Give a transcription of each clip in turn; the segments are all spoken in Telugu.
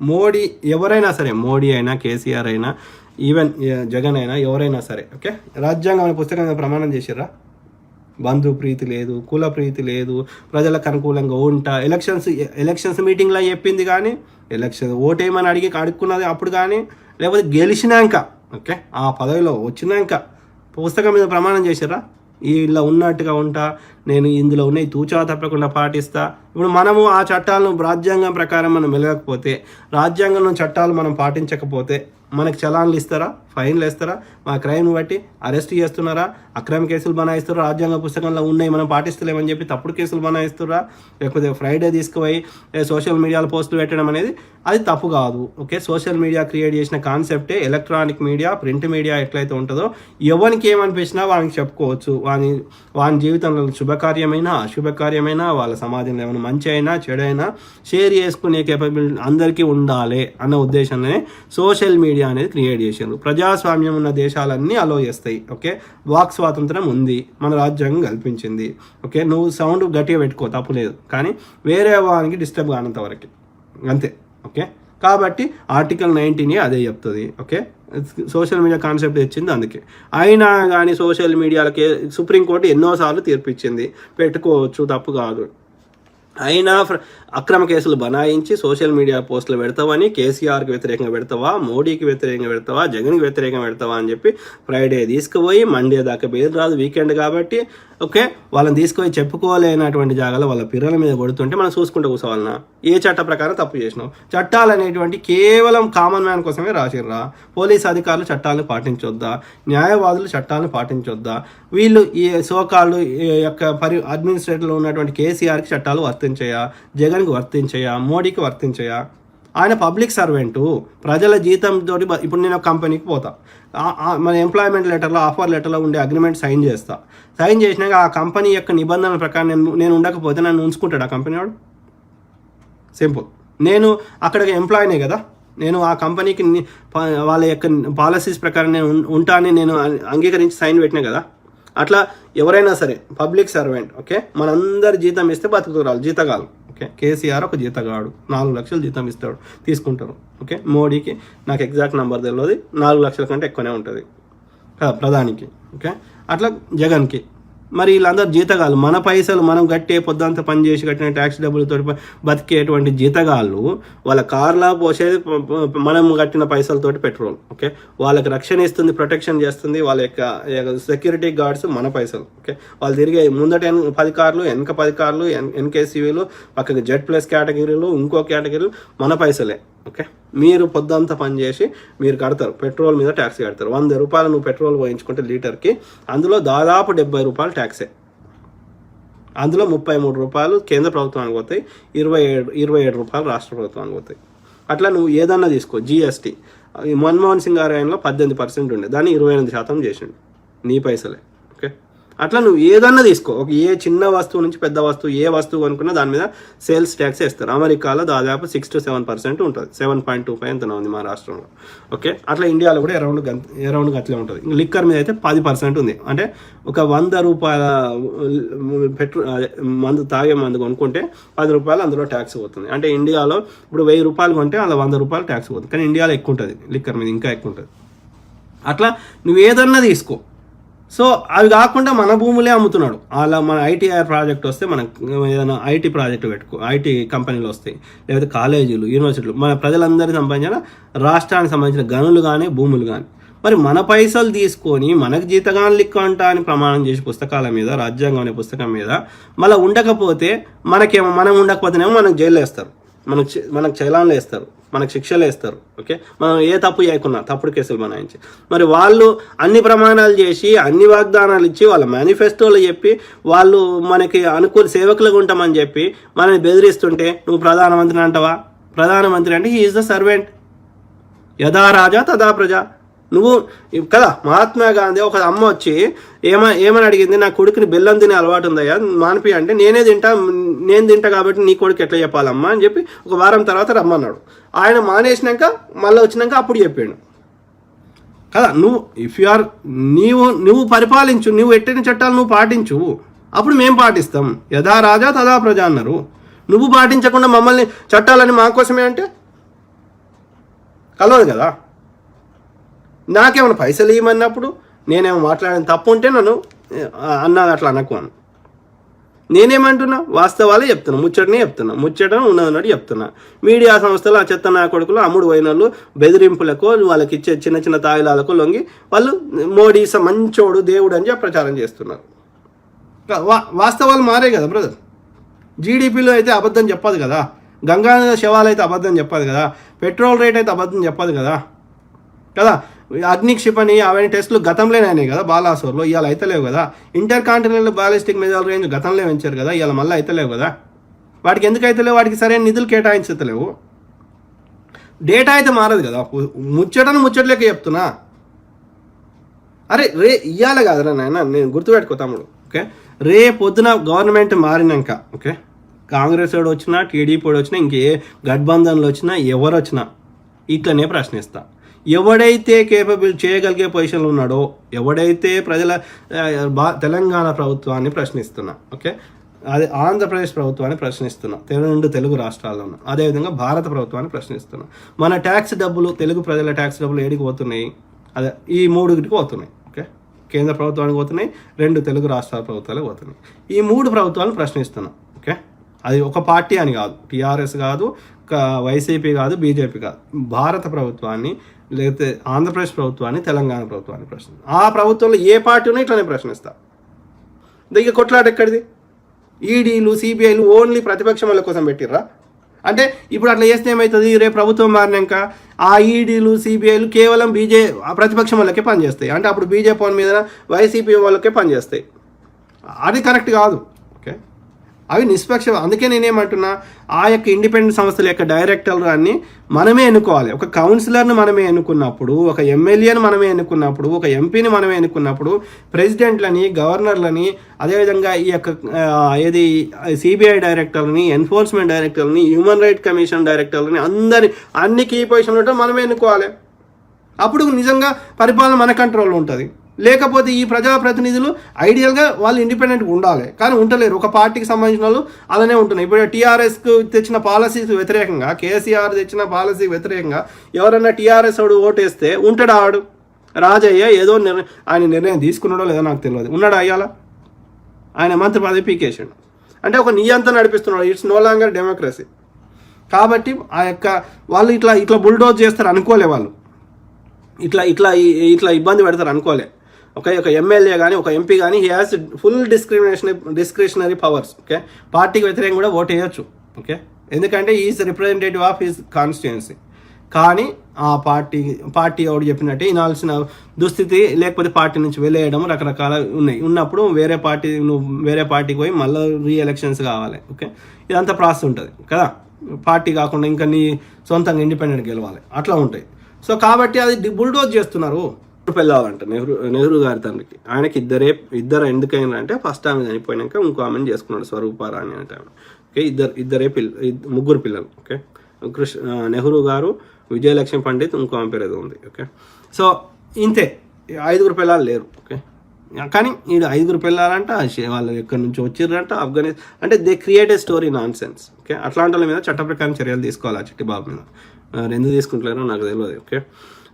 మోడీ ఎవరైనా సరే మోడీ అయినా కేసీఆర్ అయినా ఈవెన్ జగన్ అయినా ఎవరైనా సరే ఓకే? రాజ్యాంగం అనే పుస్తకం మీద ప్రమాణం చేసిర్రా? బంధు ప్రీతి లేదు కుల ప్రీతి లేదు ప్రజలకు అనుకూలంగా ఉంటా ఎలక్షన్స్ ఎలక్షన్స్ మీటింగ్లో చెప్పింది కానీ ఎలక్షన్ ఓటేమని అడిగి అడుక్కున్నది అప్పుడు కానీ లేకపోతే గెలిచినాక ఓకే? ఆ పదవిలో వచ్చినాక పుస్తకం మీద ప్రమాణం చేసిర్రా? ఇలా ఉన్నట్టుగా ఉంటా నేను ఇందులో ఉన్నాయి తూచా తప్పకుండా పాటిస్తా. ఇప్పుడు మనము ఆ చట్టాలను రాజ్యాంగం ప్రకారం మనం వెలగకపోతే రాజ్యాంగంలో చట్టాలు మనం పాటించకపోతే మనకి చలాన్లు ఇస్తారా? ఫైన్లు వేస్తారా? మా క్రైమ్ బట్టి అరెస్ట్ చేస్తున్నారా? అక్రమ కేసులు బనాయిస్తారా రాజ్యాంగ పుస్తకంలో ఉన్నాయి మనం పాటిస్తలేమని చెప్పి తప్పుడు కేసులు బనాయిస్తారా లేకపోతే ఫ్రైడే తీసుకుపోయి సోషల్ మీడియాలో పోస్టులు పెట్టడం అనేది అది తప్పు కాదు ఓకే? సోషల్ మీడియా క్రియేట్ చేసిన కాన్సెప్టే ఎలక్ట్రానిక్ మీడియా ప్రింట్ మీడియా ఎట్లయితే ఉంటుందో ఎవరికి ఏమనిపించినా వానికి చెప్పుకోవచ్చు. వాని వాని జీవితంలో శుభకార్యమైనా అశుభకార్యమైనా వాళ్ళ సమాజంలో ఏమైనా మంచి అయినా చెడైనా షేర్ చేసుకునే కేపబిలిటీ అందరికీ ఉండాలి అన్న ఉద్దేశంలోనే సోషల్ మీడియా అనేది క్రియేట్ చేశారు ప్రజాస్వామ్యం ఉన్న దేశాలన్నీ అలో చేస్తాయి ఓకే వాక్ స్వాతంత్రం ఉంది మన రాజ్యాంగం కల్పించింది ఓకే నువ్వు సౌండ్ గట్టిగా పెట్టుకో తప్పు లేదు. కానీ వేరే వానికి డిస్టర్బ్ కానంత వరకు అంతే ఓకే కాబట్టి ఆర్టికల్ నైన్టీన్ అదే చెప్తుంది ఓకే సోషల్ మీడియా కాన్సెప్ట్ తెచ్చింది అందుకే. అయినా కానీ సోషల్ మీడియాలకి సుప్రీంకోర్టు ఎన్నోసార్లు తీర్పిచ్చింది పెట్టుకోవచ్చు తప్పు కాదు. అయినా ఫ్ర- అక్రమ కేసులు బనాయించి సోషల్ మీడియా పోస్టులు పెడతావని కేసీఆర్కి వ్యతిరేకంగా పెడతావా మోడీకి వ్యతిరేకంగా పెడతావా జగన్కి వ్యతిరేకంగా పెడతావా అని చెప్పి ఫ్రైడే తీసుకుపోయి మండే దాకా బెయిల్ రాదు వీకెండ్ కాబట్టి ఓకే వాళ్ళని తీసుకుపోయి చెప్పుకోలేనటువంటి జాగాలో వాళ్ళ పిల్లల మీద కొడుతుంటే మనం చూసుకుంటూ కూర్చోవాలన్నా ఏ చట్ట ప్రకారం తప్పు చేసినావు? చట్టాలు అనేటువంటి కేవలం కామన్ మ్యాన్ కోసమే రాసిర్రా? పోలీస్ అధికారులు చట్టాలను పాటించొద్దా? న్యాయవాదులు చట్టాలను పాటించొద్దా? వీళ్ళు ఈ సోకాళ్ళు యొక్క పరి అడ్మినిస్ట్రేటర్లో ఉన్నటువంటి కేసీఆర్కి చట్టాలు వర్తించాయా? జగన్ జగన్కి వర్తించయా? మోడీకి వర్తించయా? ఆయన పబ్లిక్ సర్వెంటు ప్రజల జీతంతో ఇప్పుడు నేను ఒక కంపెనీకి పోతా. మన ఎంప్లాయ్మెంట్ లెటర్లో ఆఫర్ లెటర్లో ఉండే అగ్రిమెంట్ సైన్ చేస్తా. సైన్ చేసినాక ఆ కంపెనీ యొక్క నిబంధనల ప్రకారం నేను నేను ఉండకపోతే నన్ను ఉంచుకుంటాడు ఆ కంపెనీ వాడు? సింపుల్. నేను అక్కడ ఎంప్లాయీనే కదా? నేను ఆ కంపెనీకి వాళ్ళ యొక్క పాలసీస్ ప్రకారం నేను ఉంటానని నేను అంగీకరించి సైన్ పెట్టినా కదా? అట్లా ఎవరైనా సరే పబ్లిక్ సర్వెంట్ ఓకే? మనందరి జీతం ఇస్తే బతుకుతురాలు జీతగాలు ఓకే? కేసీఆర్ ఒక జీతగాడు. నాలుగు లక్షలు జీతం ఇస్తాడు. తీసుకుంటారు. ఓకే? మోడీకి నాకు ఎగ్జాక్ట్ నెంబర్ తెలియదు నాలుగు లక్షల కంటే ఎక్కువనే ఉంటుంది. ప్రధానికి. ఓకే? అట్లా జగన్కి. మరి వీళ్ళందరూ జీతగాళ్ళు. మన పైసలు మనం కట్టే పొద్దంతా పని చేసి కట్టిన ట్యాక్స్ డబ్బులతో బతికేటువంటి జీతగాళ్ళు వాళ్ళ కార్లా పోసేది మనం కట్టిన పైసలతోటి పెట్రోల్ ఓకే? వాళ్ళకి రక్షణ ఇస్తుంది ప్రొటెక్షన్ చేస్తుంది వాళ్ళ యొక్క సెక్యూరిటీ గార్డ్స్ మన పైసలు ఓకే? వాళ్ళు తిరిగే ముందట ఎన్- పది కార్లు వెనక పది కార్లు ఎన్ ఎన్కేసీవీలు పక్కకి జెడ్ ప్లస్ కేటగిరీలు ఇంకో కేటగిరీలు మన పైసలే. ఓకే? మీరు పొద్దంతా పని చేసి మీరు కడతారు పెట్రోల్ మీద ట్యాక్స్ కడతారు. వంద రూపాయలు నువ్వు పెట్రోల్ పోయించుకుంటే లీటర్కి అందులో దాదాపు డెబ్బై రూపాయలు ట్యాక్సే. అందులో ముప్పై మూడు రూపాయలు కేంద్ర ప్రభుత్వానికి పోతాయి ఇరవై ఏడు ఇరవై ఏడు రూపాయలు రాష్ట్ర ప్రభుత్వానికి పోతాయి. అట్లా నువ్వు ఏదన్నా తీసుకో జిఎస్టీ మన్మోహన్ సింగ్ గారి ఆయనలో పద్దెనిమిది పర్సెంట్ ఉండే దాన్ని ఇరవై ఎనిమిది శాతం చేసిండు నీ పైసలే. అట్లా నువ్వు ఏదన్నా తీసుకో. ఒక ఏ చిన్న వస్తువు నుంచి పెద్ద వస్తువు ఏ వస్తువు అనుకున్నా దాని మీద సేల్స్ ట్యాక్స్ వేస్తారు. అమెరికాలో దాదాపు సిక్స్ టు సెవెన్ పర్సెంట్ ఉంటుంది. సెవెన్ పాయింట్ టూ ఫైవ్ ఎంత ఉంది మా రాష్ట్రంలో. ఓకే? అట్లా ఇండియాలో కూడా అరౌండ్ అరౌండ్ అట్లే ఉంటుంది. ఇంకా లిక్కర్ మీద అయితే పది పర్సెంట్ ఉంది. అంటే ఒక వంద రూపాయల పెట్రోల్ మందు తాగే మందు కొనుక్కుంటే పది రూపాయలు అందులో ట్యాక్స్ పోతుంది. అంటే ఇండియాలో ఇప్పుడు వెయ్యి రూపాయలు కొంటే అలా వంద రూపాయలు ట్యాక్స్ పోతుంది. కానీ ఇండియాలో ఎక్కువ ఉంటుంది లిక్కర్ మీద ఇంకా ఎక్కువ ఉంటుంది. అట్లా నువ్వు ఏదన్నా తీసుకో. సో అవి కాకుండా మన భూములే అమ్ముతున్నాడు. అలా మన ఐటీఆర్ ప్రాజెక్ట్ వస్తే మనకు ఏదైనా ఐటీ ప్రాజెక్ట్ పెట్టుకో ఐటీ కంపెనీలు వస్తాయి. లేకపోతే కాలేజీలు యూనివర్సిటీలు మన ప్రజలందరికీ సంబంధించిన రాష్ట్రానికి సంబంధించిన గనులు కానీ భూములు కానీ మరి మన పైసలు తీసుకొని మనకు జీతగాను లిక్క అంట అని ప్రమాణం చేసి పుస్తకాల మీద రాజ్యాంగం అనే పుస్తకం మీద మళ్ళీ ఉండకపోతే మనకేమో మనం ఉండకపోతేనేమో మనకు జైలు వేస్తారు. మనకు మనకు చలాన్లు వేస్తారు. మనకు శిక్షలు వేస్తారు. ఓకే? మనం ఏ తప్పు చేయకున్నా తప్పుడు కేసులు బనాయించి. మరి వాళ్ళు అన్ని ప్రమాణాలు చేసి అన్ని వాగ్దానాలు ఇచ్చి వాళ్ళ మేనిఫెస్టోలు చెప్పి వాళ్ళు మనకి అనుకూల సేవకులుగా ఉంటామని చెప్పి మనల్ని బెదిరిస్తుంటే నువ్వు ప్రధానమంత్రి అంటావా? ప్రధానమంత్రి అంటే ఈజ్ ద సర్వెంట్ యథా రాజా తదా ప్రజ. నువ్వు కదా మహాత్మా గాంధీ ఒక అమ్మ వచ్చి ఏమ ఏమని అడిగింది? నా కొడుకుని బెల్లం తినే అలవాటు ఉందయ్యా. మానిపి అంటే నేనే తింటా నేను తింటా కాబట్టి నీ కొడుకు ఎట్లా చెప్పాలమ్మా? అని చెప్పి ఒక వారం తర్వాత రమ్మన్నాడు. ఆయన మానేసినాక మళ్ళీ వచ్చినాక అప్పుడు చెప్పాడు. కదా నువ్వు ఇఫ్ యు ఆర్ నీవు నువ్వు పరిపాలించు నువ్వు ఎట్టిన చట్టాలు నువ్వు పాటించు అప్పుడు మేము పాటిస్తాం. యథా రాజా తదా ప్రజ అన్నారు. నువ్వు పాటించకుండా మమ్మల్ని చట్టాలని మా కోసమే అంటే కలవదు కదా. నాకేమైనా పైసలు ఇవ్వమన్నప్పుడు నేనేమో మాట్లాడిన తప్పు ఉంటే నన్ను అన్న అట్లా అనకు నేనేమంటున్నా? వాస్తవాలే చెప్తున్నా ముచ్చటనే చెప్తున్నా ముచ్చటం ఉన్నదన్నట్టు చెప్తున్నా. మీడియా సంస్థలు ఆ చెత్త నా కొడుకులు అమ్ముడు పోయిన వాళ్ళు బెదిరింపులకు వాళ్ళకి ఇచ్చే చిన్న చిన్న తాయిలాలకు లొంగి వాళ్ళు మోడీ స- మంచోడు దేవుడు అని చెప్పి ప్రచారం చేస్తున్నారు. వా వాస్తవాలు మారే కదా బ్రదర్. జీడిపిలో అయితే అబద్ధం చెప్పదు కదా. గంగానగర శవాలు అయితే అబద్ధం చెప్పదు కదా. పెట్రోల్ రేట్ అయితే అబద్ధం చెప్పదు కదా. కదా? అగ్ని క్షిపణి అవన్నీ టెస్టులు గతంలోనే అయినాయి కదా బాలాసోర్లో ఇవాళ అయితలేవు కదా. Inter continental ballistic missile range గతంలో పెంచారు కదా ఇవాళ మళ్ళీ అయితలేవు కదా. వాటికి ఎందుకు అయితలేవు? వాటికి సరైన నిధులు కేటాయించలేవు. డేటా అయితే మారదు కదా. ముచ్చటను ముచ్చట్లేక చెప్తున్నా. అరే రే ఇవ్వాలి కాదురా నాయన నేను గుర్తుపెట్టుకో తమ్ముడు ఓకే? రే పొద్దున గవర్నమెంట్ మారినాక ఓకే? కాంగ్రెస్ వాడు వచ్చినా టీడీపీ వాడు వచ్చినా ఇంకే గట్బంధన్లు వచ్చినా ఎవరు వచ్చినా ఇట్లనే ప్రశ్నిస్తా. ఎవడైతే కేపబుల్ చేయగలిగే పొజిషన్లో ఉన్నాడో ఎవడైతే ప్రజల బా తెలంగాణ ప్రభుత్వాన్ని ప్రశ్నిస్తున్నా ఓకే? అదే ఆంధ్రప్రదేశ్ ప్రభుత్వాన్ని ప్రశ్నిస్తున్నా తెలుగు రెండు తెలుగు రాష్ట్రాల్లోనూ అదేవిధంగా భారత ప్రభుత్వాన్ని ప్రశ్నిస్తున్నా. మన ట్యాక్స్ డబ్బులు తెలుగు ప్రజల ట్యాక్స్ డబ్బులు ఏడికి పోతున్నాయి? అదే ఈ మూడుకి పోతున్నాయి ఓకే? కేంద్ర ప్రభుత్వానికి పోతున్నాయి రెండు తెలుగు రాష్ట్రాల ప్రభుత్వాలకు పోతున్నాయి. ఈ మూడు ప్రభుత్వాలను ప్రశ్నిస్తున్నాం ఓకే? అది ఒక పార్టీ అని కాదు టీఆర్ఎస్ కాదు వైసీపీ కాదు బీజేపీ కాదు. భారత ప్రభుత్వాన్ని లేకపోతే ఆంధ్రప్రదేశ్ ప్రభుత్వాన్ని తెలంగాణ ప్రభుత్వాన్ని ప్రశ్న ఆ ప్రభుత్వంలో ఏ పార్టీ ఉన్నా ఇట్లానే ప్రశ్నిస్తా. ఇక కొట్లాట ఎక్కడిది? ఈడీలు సిబిఐలు ఓన్లీ ప్రతిపక్షం వాళ్ళ కోసం పెట్టిర్రా? అంటే ఇప్పుడు అట్లా చేస్తే ఏమవుతుంది రేపు ప్రభుత్వం మారినాక ఆ ఈడీలు సిబిఐలు కేవలం బీజే ఆ ప్రతిపక్షం వాళ్ళకే పనిచేస్తాయి. అంటే అప్పుడు బీజేపీ మీద వైసీపీ వాళ్ళకే పనిచేస్తాయి. అది కరెక్ట్ కాదు. అవి నిష్పక్ష అందుకే నేనేమంటున్నా ఆ యొక్క ఇండిపెండెంట్ సంస్థల యొక్క డైరెక్టర్లు అన్ని మనమే ఎన్నుకోవాలి. ఒక కౌన్సిలర్ని మనమే ఎన్నుకున్నప్పుడు ఒక ఎమ్మెల్యేని మనమే ఎన్నుకున్నప్పుడు ఒక ఎంపీని మనమే ఎన్నుకున్నప్పుడు ప్రెసిడెంట్లని గవర్నర్లని అదేవిధంగా ఈ యొక్క ఏది సిబిఐ డైరెక్టర్ని ఎన్ఫోర్స్మెంట్ డైరెక్టర్ని హ్యూమన్ రైట్ కమిషన్ డైరెక్టర్ని అందరి అన్ని కీ పొజిషన్లో మనమే ఎన్నుకోవాలి. అప్పుడు నిజంగా పరిపాలన మన కంట్రోల్లో ఉంటుంది. లేకపోతే ఈ ప్రజాప్రతినిధులు ఐడియల్గా వాళ్ళు ఇండిపెండెంట్గా ఉండాలి. కానీ ఉండలేరు. ఒక పార్టీకి సంబంధించిన వాళ్ళు అలానే ఉంటున్నాయి ఇప్పుడు టీఆర్ఎస్కు తెచ్చిన పాలసీకి వ్యతిరేకంగా కేసీఆర్ తెచ్చిన పాలసీకి వ్యతిరేకంగా ఎవరన్నా టీఆర్ఎస్ వాడు ఓటేస్తే ఉంటాడు ఆడు రాజయ్య ఏదో నిర్ణయం ఆయన నిర్ణయం తీసుకున్నాడో లేదో నాకు తెలియదు ఉన్నాడు అయ్యాలా? ఆయన మంత్రి పదవి పీకేసాడు. అంటే ఒక నియంత్రణ నడిపిస్తున్నాడు. ఇట్స్ నో లాంగర్ డెమోక్రసీ కాబట్టి ఆ యొక్క వాళ్ళు ఇట్లా ఇట్లా బుల్డోజ్ చేస్తారు అనుకోలే వాళ్ళు. ఇట్లా ఇట్లా ఇట్లా ఇబ్బంది పెడతారు అనుకోలే. ఒక ఒక ఎమ్మెల్యే కానీ ఒక ఎంపీ కానీ he has full discrimination discretionary powers okay పార్టీకి వ్యతిరేకంగా కూడా ఓట్ వేయొచ్చు ఓకే ఎందుకంటే is representative of his constituency కానీ ఆ పార్టీ పార్టీ ఎవడు చెప్పినట్టే వినాల్సిన దుస్థితి లేకపోతే పార్టీ నుంచి వెళ్ళేయడం రకరకాల ఉన్నాయి. ఉన్నప్పుడు వేరే పార్టీ నువ్వు వేరే పార్టీకి పోయి మళ్ళీ రీఎలక్షన్స్ కావాలి ఓకే ఇదంతా ప్రాసెస్ ఉంటుంది కదా? పార్టీ కాకుండా ఇంకా నీ సొంతంగా ఇండిపెండెంట్ గెలవాలి అట్లా ఉంటాయి. సో కాబట్టి అది బుల్డోజ్ చేస్తున్నారు. పెళ్ళాలంట. నెహ్రూ నెహ్రూ గారి తండ్రికి. ఆయనకి ఇద్దరే ఇద్దరు ఎందుకైనా అంటే ఫస్ట్ ఆమె చనిపోయినాక ఇంకో ఆమెను చేసుకున్నాడు స్వరూపారాణి అంటే ఆమె. ఓకే ఇద్దరు ఇద్దరే పిల్ల ముగ్గురు పిల్లలు. ఓకే కృష్ణ నెహ్రూ గారు విజయలక్ష్మి పండిత్ ఇంకో ఆమె పేరు ఏదో ఉంది. ఓకే సో ఇంతే. ఐదుగురు పిల్లలు లేరు. ఓకే కానీ వీడు ఐదుగురు పిల్లలంట వాళ్ళు ఎక్కడి నుంచి వచ్చిర్రంట ఆఫ్ఘనిస్తాన్ అంటే they create a story nonsense okay అట్లాంటి వాళ్ళ మీద చట్ట ప్రకారం చర్యలు తీసుకోవాలి ఆ చిట్టిబాబు మీద? ఎందుకు తీసుకుంటలేరో నాకు తెలియదు. ఓకే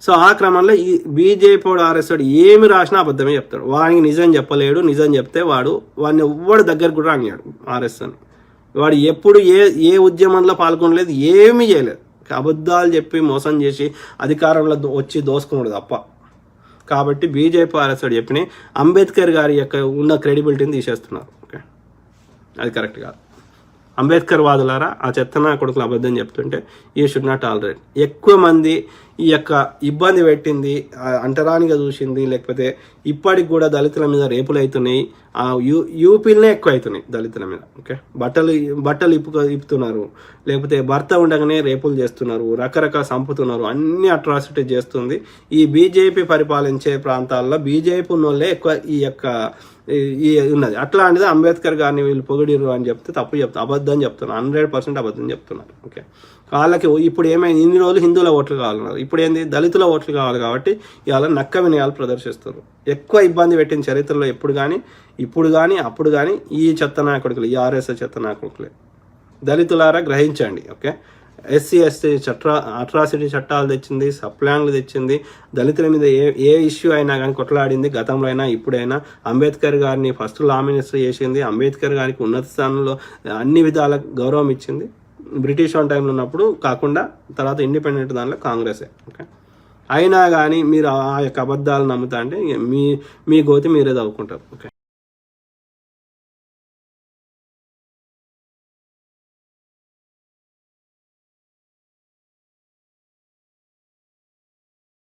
సో ఆ క్రమంలో ఈ బీజేపీ వాడు ఆర్ఎస్ వాడు ఏమి రాసినా అబద్ధమే చెప్తాడు. వాడికి నిజం చెప్పలేడు నిజం చెప్తే వాడు వాడిని ఎవ్వడు దగ్గర కూడా రానియాడు ఆర్ఎస్ అని. వాడు ఎప్పుడు ఏ ఏ ఉద్యమంలో పాల్గొనలేదు ఏమీ చేయలేదు. అబద్ధాలు చెప్పి మోసం చేసి అధికారంలో వచ్చి దోసుకున్నాడు తప్ప. కాబట్టి బీజేపీ ఆర్ఎస్ వాడు చెప్పిన అంబేద్కర్ గారి యొక్క ఉన్న క్రెడిబిలిటీని తీసేస్తున్నారు. ఓకే అది కరెక్ట్ కాదు. అంబేద్కర్ వాదులారా ఆ చెత్తన కొడుకులు అబద్ధం చెప్తుంటే ఈ షుడ్ నాట్ టాలరేట్ ఎక్కువ మంది ఈ యొక్క ఇబ్బంది పెట్టింది అంటరానిగా చూసింది లేకపోతే ఇప్పటికి కూడా దళితుల మీద రేపులు అవుతున్నాయి ఆ యూ యూపీలనే ఎక్కువ అవుతున్నాయి దళితుల మీద ఓకే? బట్టలు బట్టలు ఇప్పు ఇప్పుతున్నారు లేకపోతే భర్త ఉండగానే రేపులు చేస్తున్నారు రకరకాల చంపుతున్నారు అన్ని అట్రాసిటీ చేస్తుంది. ఈ బీజేపీ పరిపాలించే ప్రాంతాల్లో బీజేపీ ఉన్నోళ్ళే ఎక్కువ ఈ యొక్క ఉన్నది. అట్లాంటిది అంబేద్కర్ గారిని వీళ్ళు పొగిడిరు అని చెప్తే తప్పు చెప్తా అబద్ధం చెప్తున్నారు హండ్రెడ్ పర్సెంట్ అబద్ధం చెప్తున్నారు ఓకే. వాళ్ళకి ఇప్పుడు ఏమైంది? ఇన్ని రోజులు హిందువుల ఓట్లు కావాలన్నారు. ఇప్పుడు ఏంది? దళితుల ఓట్లు కావాలి కాబట్టి ఇవాళ నక్క వినయాలు ప్రదర్శిస్తారు ఎక్కువ ఇబ్బంది పెట్టిన చరిత్రలో ఎప్పుడు కానీ ఇప్పుడు కానీ అప్పుడు కానీ ఈ చెత్త నాయకుడుకులు ఈ ఆర్ఎస్ఎస్ చెత్త నాయకుడుకులే దళితులారా గ్రహించండి. ఓకే. ఎస్సీ ఎస్టీ చట్ట అట్రాసిటీ చట్టాలు తెచ్చింది సప్లాన్లు తెచ్చింది దళితుల మీద ఏ ఏ ఇష్యూ అయినా కానీ కొట్లాడింది గతంలో అయినా ఇప్పుడైనా. అంబేద్కర్ గారిని ఫస్ట్ లా మినిస్టర్ చేసింది. అంబేద్కర్ గారికి ఉన్నత స్థానంలో అన్ని విధాల గౌరవం ఇచ్చింది. బ్రిటిష్ ఆన్ టైంలో ఉన్నప్పుడు కాకుండా తర్వాత ఇండిపెండెంట్ దానిలో కాంగ్రెసే. ఓకే. అయినా కానీ మీరు ఆ యొక్క అబద్ధాలు నమ్ముతా అంటే మీ మీ గోతి మీరే చదువుకుంటారు ఓకే.